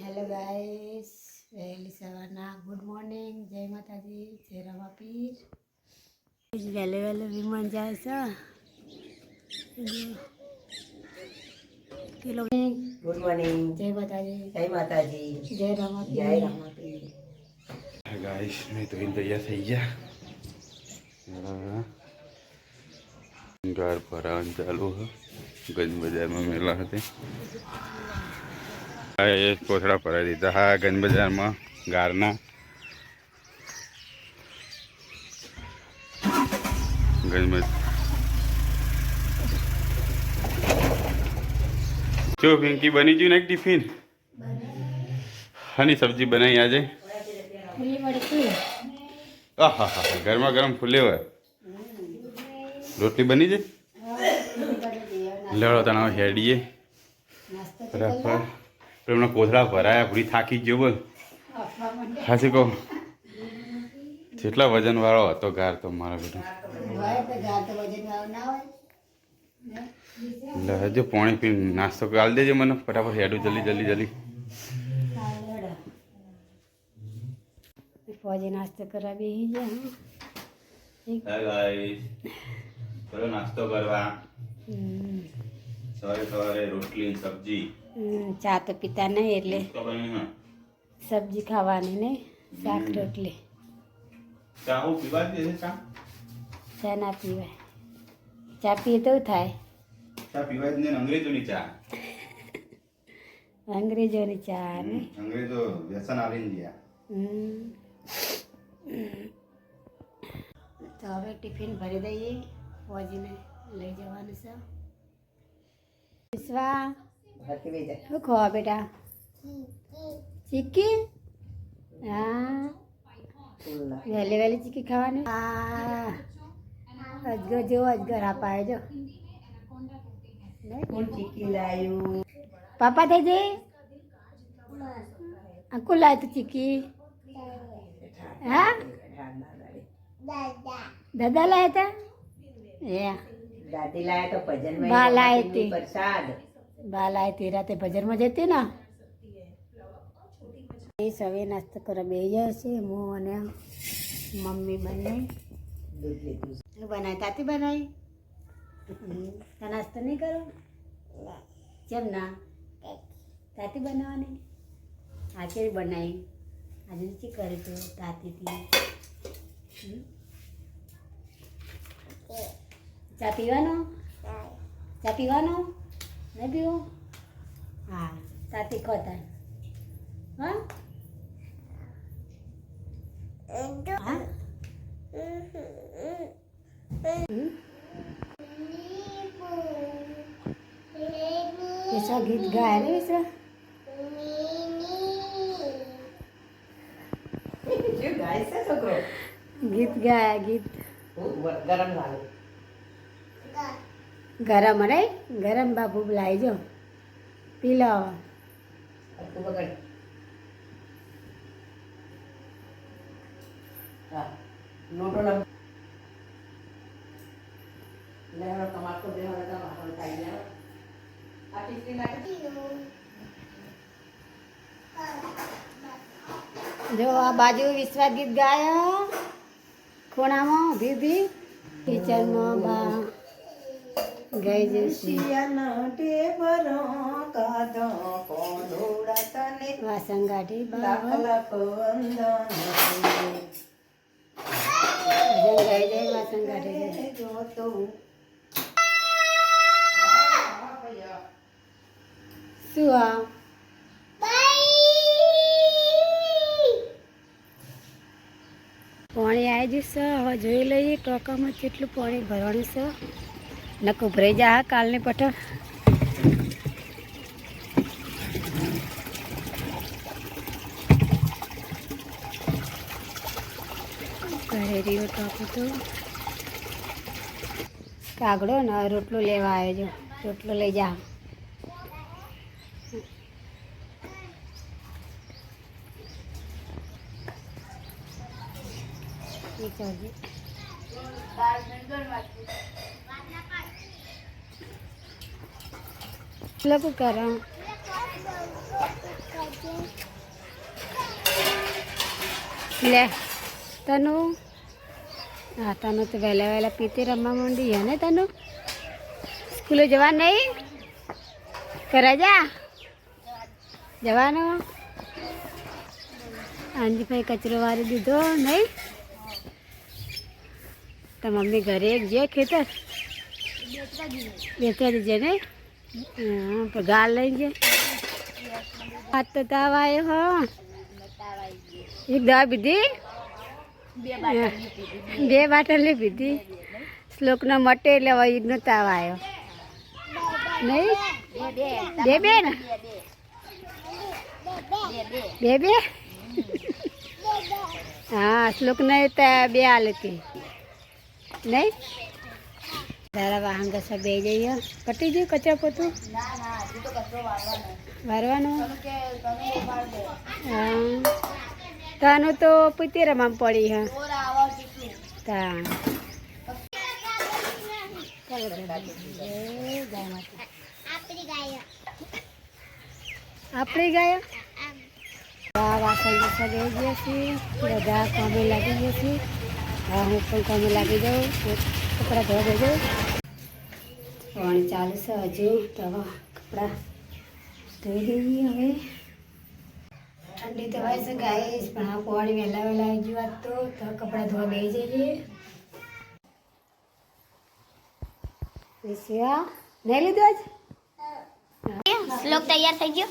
Hello guys વહેલી સવારના good morning જય માતાજી જય રમા પીર વહેલે વહેલે વિમાન જાય છે ગુડ મોર્નિંગ જય માતાજી જય માતાજી જય રમા જય રમા પીર ગાઈસ મેં તો તૈયાર થઈ ગયા ઘર ભરાવાનું ચાલુ હ બજારમાં મેલા હતા એ કોથળા ભરાઈ દીધા. હા ગંજ બજારમાં ગારના. ગંજ જો પિંકી બની ગયું ને એક ટિફિન? હાની સબ્જી બનાવી આજે? ફૂલી ગરમા ગરમ ફુલેવર રોટલી બની જાય? લડો તણાવ હેડીએ. નાસ્તો બરાબર કોથળા ભરાયા પૂરી થાકી ગયો બોલ હાચી કહું જેટલા વજન વાળો હતો ગાર તો મારા બેટા. લે હજુ પોણી પી નાસ્તો ગાલ દેજે મને. ફટાફટ હેડું જલ્દી જલ્દી જલ્દી. ફોજી નાસ્તો કરવા બેસી ગયા ચલો નાસ્તો કરવા. સવારે સવારે રોટલી સબ્જી. ચા તો પીતા નહીં એટલે. સબ્જી ખાવાની ને શાક રોટલી. ચા ના પીવાય. ચા પીએ તો થાય. ચા પીવાય ને અંગ્રેજોની ચા. અંગ્રેજોની ચા ને. અંગ્રેજો વ્યસન આવી ગયા. તો હવે ટિફિન ભરી દઈએ. ફોજીને લઈ જવાનું છે. વિશ્વા. શું ખવા બેટા. ચીકી? હા. વહેલી વહેલી ચીકી ખાવાની? હા અજગર જેવો અજગર અપાય જો. પાપા થઈ જઈ? અંકુ લાય તું ચીકી? હા? દાદા લાયા હતા દાદી લાયા તો ભજન બા લાયા હતી. પ્રસાદ. બા આય તે રાતે ભજનમાં જતી ને? એ સવે નાસ્તો કરવા બે જાય છે હું અને મમ્મી બંને. બનાવી તાતી બનાવી તા નાસ્તો નહીં કરો? કેમ ના? તાતી બનાવવાની? આજે બનાવી આજે શું કરે તો તાતીથી? ચા પીવાનો? ચા પીવાનો? નહીં પીવો હા તાતી ખોતા હા હા હમ? વિશ્વા ગીત ગાય ને વિશ્વા શું ગાય છે છોકરો ગીત ગાય ગીત હું વ- ગરમ લાગે ગરમ અરે ગરમ બાપુ બોલાવી જો પી લો જો આ બાજુ વિશ્વા ગીત ગાયા. ખૂણામાં ઊભી ઊભી કિચનમાં બા. ગઈ જશે વાસણ ભજન ગાઈ જાય વાસણ જાય શું આ? પાણી આવી જશે હવે જોઈ લઈએ ટોકામાં કેટલું પાણી ભરવાનું છે. નક ઉભરાઈ જા કાલની પટલ ઘરે રહ્યો તો કાગડો ને રોટલો લેવા આવ્યો જો. રોટલો લઈ જા. ચાલજે લોકો કરો લે, તનુ. હા, તનુ તો વહેલા વહેલા પીતી રમવા માંડી. હે ને તનુ? સ્કૂલે જવા નહીં? કરા જા. જવાનું? આંજીભાઈ કચરો વારી દીધો નહીં? તો મમ્મી ઘરે એક જે ખેતર? બેસવા દીજે. ને ગાલ લઈ જે હાથ તો તાવ આવ્યો હો. એક દવા પીધી? બે બાટલી પીધી. શ્લોકનો મટે એટલે હવે ઈદનો તાવ આવ્યો નહીં? બે બે ને? બે બે? હા શ્લોક નહીં તો બે આલતી નહીં? તારા વાહન કસા બે જઈએ. પટી ગયું કચરા પોતું? વારવાનું? હા. તાનું તો પૂતી રમામ પડી હા. તા. આપણી ગાયો? વાસણ બધા લઈ ગયા છીએ. બધા કામે લાગી ગયા છીએ. હા હું પણ કામે લાગી જાઉં. કપડાં ધોવા દેજો પાણી ચાલુ છે હજુ. તવા કપડાં ધોઈ દઈએ હવે. ઠંડી તો હોય છે ગાઈશ પણ આ પાણી વહેલા વહેલા આવી ગયું તો. તો કપડાં ધોવા બેસી જઈએ. વિશ્વા નહીં લીધું આજ? શ્લોક તૈયાર થઈ ગયો?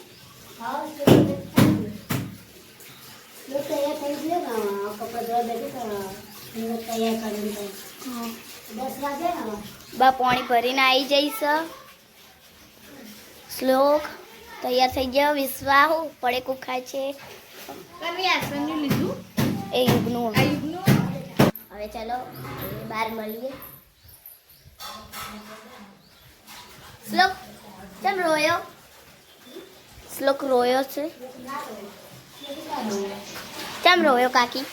તૈયાર થઈ ગયો. કપડા ધોવા બેસી તૈયાર ને બા પાણી ભરીને આવી જઈશ. શ્લોક તૈયાર થઈ ગયો. વિશ્વાહુ પડે કુક ખાય છે. એ યુગનું. હવે ચાલો બહાર મળીએ. શ્લોક કેમ રોયો? શ્લોક રોયો છે. કેમ રોયો કાકી?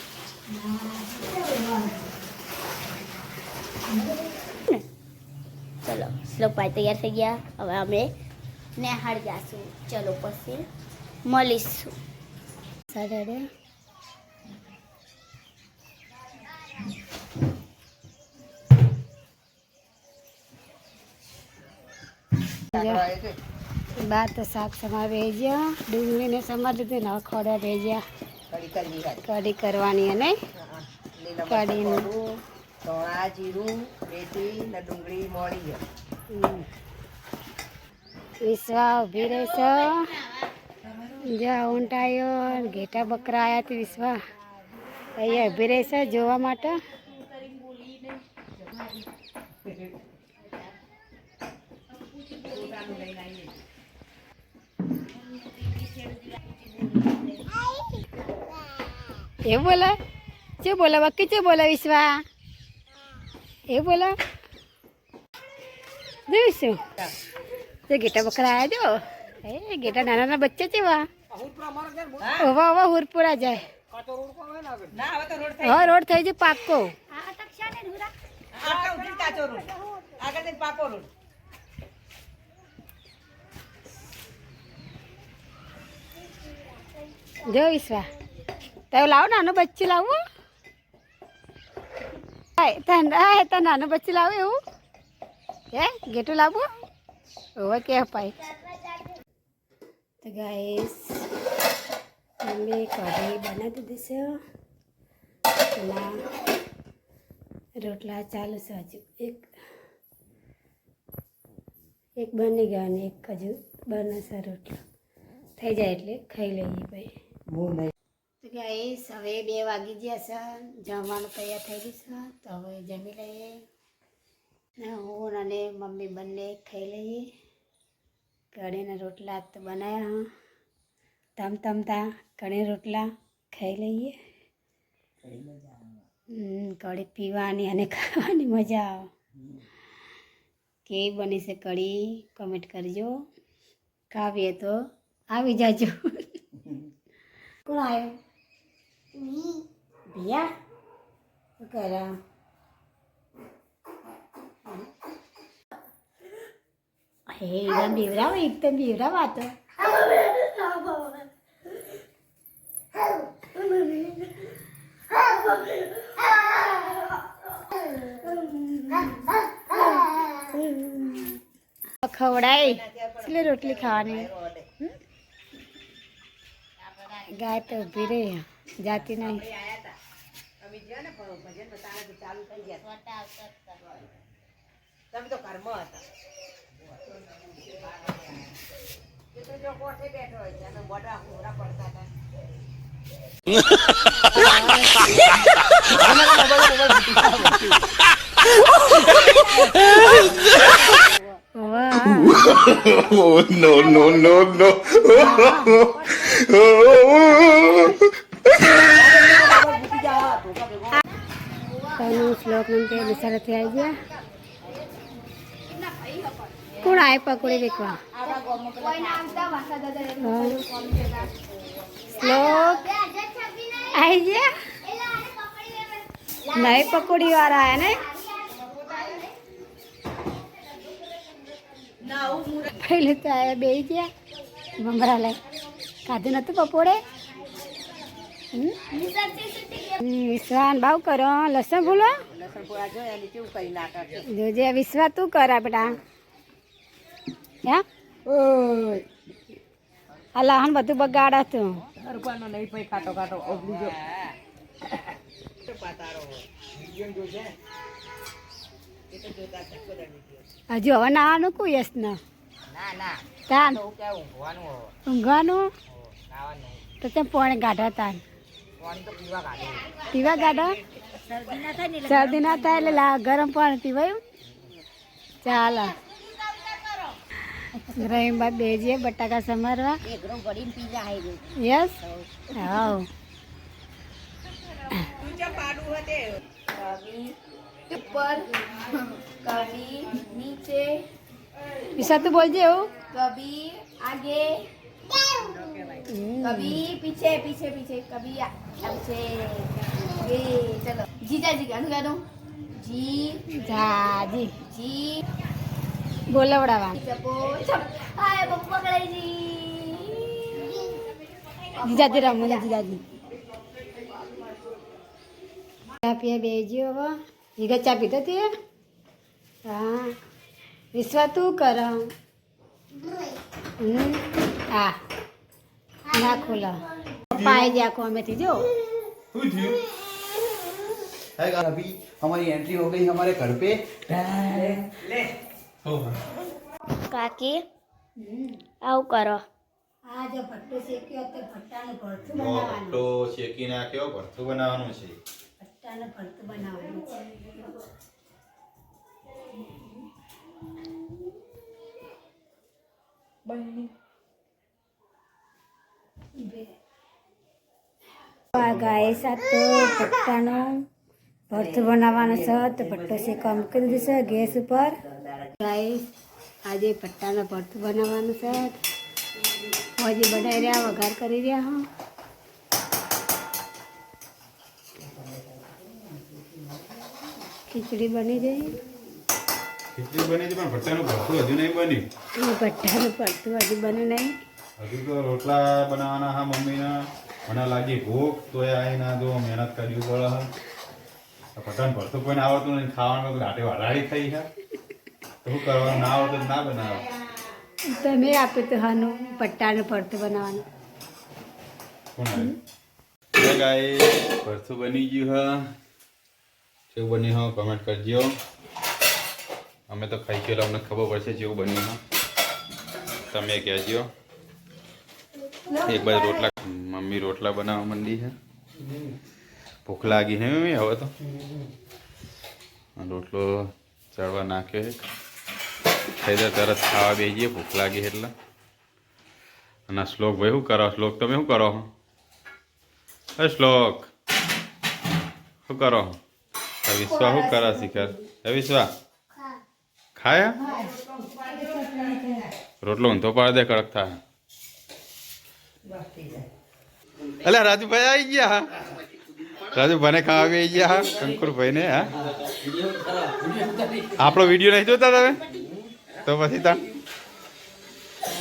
ચલો શ્લોક ભાઈ તૈયાર થઈ ગયા. હવે અમે નેહાળ જાશું. ચલો પછી મળીશું. સાડા બાર તો શાક સમાર ભેજ્યા ડુંગળીને સમાર દીધી ને ખોડા ભેજ્યા કઢી કરવાની અને. કઢીનું. ધોળા જીરું મેથી ને ડુંગળી મોળી ગયો. વિશ્વા ઊભી રહેશે જા ઊંટાયો, ઘેટા બકરા આવ્યા હતી વિશ્વા અહીંયા ઊભી રહેશે જોવા માટે. એવું બોલે? શું બોલે? બાકી શું બોલે વિશ્વા એવું બોલો. જોઈશું. તે ઘેટા બકરા આવ્યા જો. એ ઘેટા નાના નાના બચ્ચા છે વા ઓવા ઓવા હુરપુરા જાય. હા રોડ થઈ જાય આગળ પાકો રોડ જો વિશ્વા તો લાવો નાનું બચ્ચું હાય તને તો નાનો બચ્ચું લાવું એવું. હે ઘેટું લાવો. હવે કે અપાય તો ગાઈસ મમ્મી કઢી બનાવી દીધી છે. એના રોટલા ચાલુ છે હજુ. એક એક બની ગયા અને એક હજુ બને છે રોટલા. થઈ જાય એટલે ખાઈ લઈએ ભાઈ. ગાઈસ હવે બે વાગી ગયા છે. જમવાનું તૈયાર થઈ ગયું છે. તો હવે જમી લઈએ. હું અને મમ્મી બંને ખાઈ લઈએ. કઢીના રોટલા તો બનાવ્યા તમ તમતા કઢી રોટલા ખાઈ લઈએ. કઢી પીવાની અને ખાવાની મજા આવે. કેવી બની છે કઢી? કમેન્ટ કરજો. ખાવીએ તો આવી જાજો. કોણ આવ્યો? ભૈયા શું કરે હે એકદમ બીવરાવો એકદમ બીવરાવાતો ખવડાય. એટલે રોટલી ખાવાની. ગાય તો ઊભી રહી. જાતી નહીં. અમે ગયા ને પણ ભજન બતાવે તો ચાલુ થઈ ગયા તમે તો ઘરમાં હતા. જો કોઠે બેઠો હોય છે અને મોઢા હોરા પડતા હતા. oh no no no no. તનું શ્લોક નંતે વિચારથી આવી ગયા. કોણ આય પકોડી વેચવા હા. શ્લોક આવી ગયા? નહીં પકોડી વાળા આવ્યા ને? પહેલે તો આવ્યા બે ગયા. મમરા લઈ. કાધું નતું પકોડે? વિશ્વાન ભાવ કરો. લસણ ભૂલો? ને જોજે વિશ્વા તું કરા બેટા હે? ઓય આ બધું બગાડા તું. રૂપાનો નહીં પૈ ખાટો ખાટો ઓગળી જો હજુ હવે નાવાનું કોઈ યસ ના ના ના. તાન. ઊંઘવાનું? તો ત્યાં પોણે ગાઢા તાન. પીવા ગાડા? શરદી ના થાય એટલે ગરમ પાણી પીવાયું. ચાલો રહીમબા બેજીએ બટાકા સમારવા. યસ? હાઉ. ઉપર કભી નીચે. વિશાલ તો બોલજે એવું. કભી આગે. कभी पीछे पीछे पीछे कभी आ- पीछे ये चलो जीजा जी गानू गानू जी જાજી जी બોલવડાવવાનું चपो चप आए पप्पा पकड़ाई जी જીજાજી રમવું ને જીજાજી ચા પીએ બેજી હવે જીગા ચા પીતો તે હા વિશ્વા તું કર હમ હા ના ખોલા પાઈ ગયા કોમેથી જો है का अभी हमारी एंट्री हो गई हमारे घर पे काकी આવું કરો આ જો ભટ્ટો શેક્યો તો ભટ્ટાનું ભરતું ભટ્ટો શેકી નાખ્યો ભરતું બનાવવાનું છે ભટ્ટાનું ભરતું બનાવવાનું છે આ ગાય સાત તો પટ્ટાનો ભરતું બનાવવાનું છે. તો ભટ્ટો શેકવા મૂકી દીધું છે ગેસ ઉપર. ગાય આજે પટ્ટાનો ભરતું બનાવવાનું છે. હજી બનાવી રહ્યા વઘાર કરી રહ્યા હું. ખીચડી બની ગઈ. ખીચડી બની છે પણ ભટ્ટાનું ભરતું હજુ નહીં બન્યું. ભટ્ટાનું ભરતું હજુ બન્યું નહીં. હજુ તો રોટલા બનાવવાના હા મમ્મીના. મને લાગી ભૂખ તો એ આવીને જો મહેનત કરવી પડે હા. ભટ્ટાનું ભરતું કોઈને આવડતું નહીં ખાવાનું તો ઘાટે વાળાડી થઈ છે તો શું કરવાનું ના આવડતું ના બનાવે. તમે આપ્યું તો હાનું પટ્ટાનું ભરતું બનાવવાનું. કોણ ગાય ભરતું બની ગયું હા. કેવું બન્યું હા કમેન્ટ કરજો. અમે તો ખાઈ ગયેલા અમને ખબર પડશે જેવું બન્યું હા. તમે કહેજો. એક બાજુ રોટલા, મમ્મી રોટલા બનાવવા માંડી છે. ભૂખ લાગી છે મમ્મી હવે તો. રોટલો ચડવા નાખ્યો છે. ખાઈ દે તરત ખાવા બેસીએ, ભૂખ લાગી છે એટલે. અને શ્લોક ભાઈ શું કરો? શ્લોક તમે શું કરો હે શ્લોક. શું કરો વિશ્વા શું કરો, શિખર? હે વિશ્વા? ખાયા? રોટલો ઊંધો પાડ દે કડક થાય. અલે રાજુભાઈ આવી ગયા રાજુભાઈને ખાવા આવી ગયા, હા? કંકુરભાઈ ને હા? આપણો વીડિયો નહીં જોતા તમે? તો પછી તા.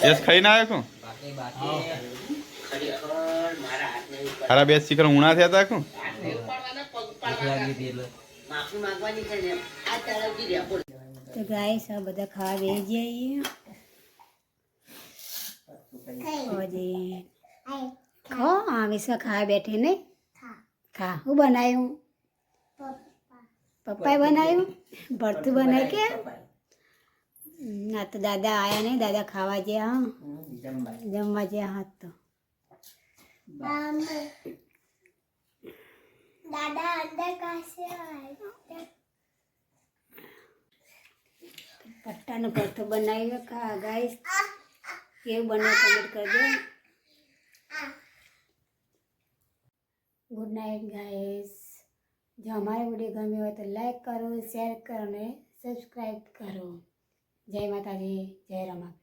યસ ખાઈને આવ્યો છું ખરા બે શિખર ઉણા થયા તા કું તો ગાઈસ આ બધા ખાવા બેસી જઈએ. ખો. હા વિશ્વ ખાવા બેઠી નહીં ખા. હું બનાવ્યું પપ્પાએ બનાવ્યું ભરતું બનાવ્યું કે? ના તો દાદા આયા નહીં દાદા ખાવા ગયા હા? જમવા. ગયા હા તો. પટ્ટાનું ભરતું બનાવ્યું ખા ગાઈસ? કેવું બને કમેન્ટ કરજો. ગુડ નાઇટ ગાઈસ જો અમારો વીડિયો ગમ્યો હોય તો લાઈક કરો શેર કરો અને સબસ્ક્રાઈબ કરો. જય માતાજી, જય રમા